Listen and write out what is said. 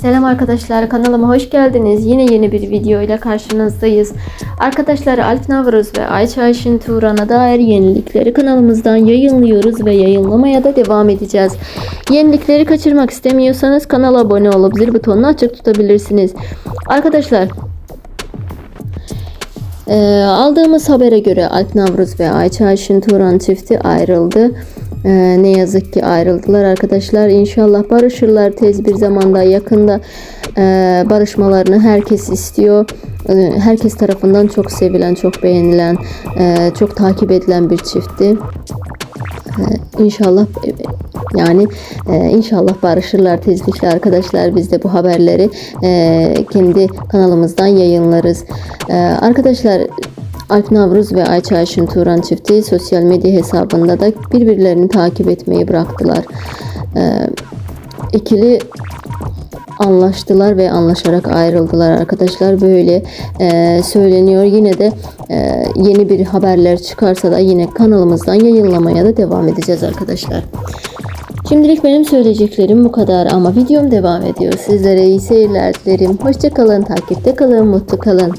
Selam arkadaşlar kanalıma hoş geldiniz. Yine yeni bir video ile karşınızdayız. Arkadaşlar Alp Navruz ve Ayça Ayşin Turan'a dair yenilikleri kanalımızdan yayınlıyoruz ve yayınlamaya da devam edeceğiz. Yenilikleri kaçırmak istemiyorsanız kanala abone olup zil butonunu açık tutabilirsiniz. Arkadaşlar aldığımız habere göre Alp Navruz ve Ayça Ayşin Turan çifti ayrıldı. Ee, ne yazık ki ayrıldılar arkadaşlar. İnşallah barışırlar tez bir zamanda yakında e, barışmalarını herkes istiyor. Ee, herkes tarafından çok sevilen, çok beğenilen, e, çok takip edilen bir çiftti. Ee, İnşallah yani e, inşallah barışırlar tezlikle arkadaşlar biz de bu haberleri e, kendi kanalımızdan yayınlarız. E, arkadaşlar Alp Navruz ve Ayça Ayşin Turan çifti sosyal medya hesabında da birbirlerini takip etmeyi bıraktılar. E, ikili anlaştılar ve anlaşarak ayrıldılar arkadaşlar böyle e, söyleniyor yine de e, yeni bir haberler çıkarsa da yine kanalımızdan yayınlamaya da devam edeceğiz arkadaşlar. Şimdilik benim söyleyeceklerim bu kadar ama videom devam ediyor. Sizlere iyi seyirler dilerim. Hoşçakalın, takipte kalın, mutlu kalın.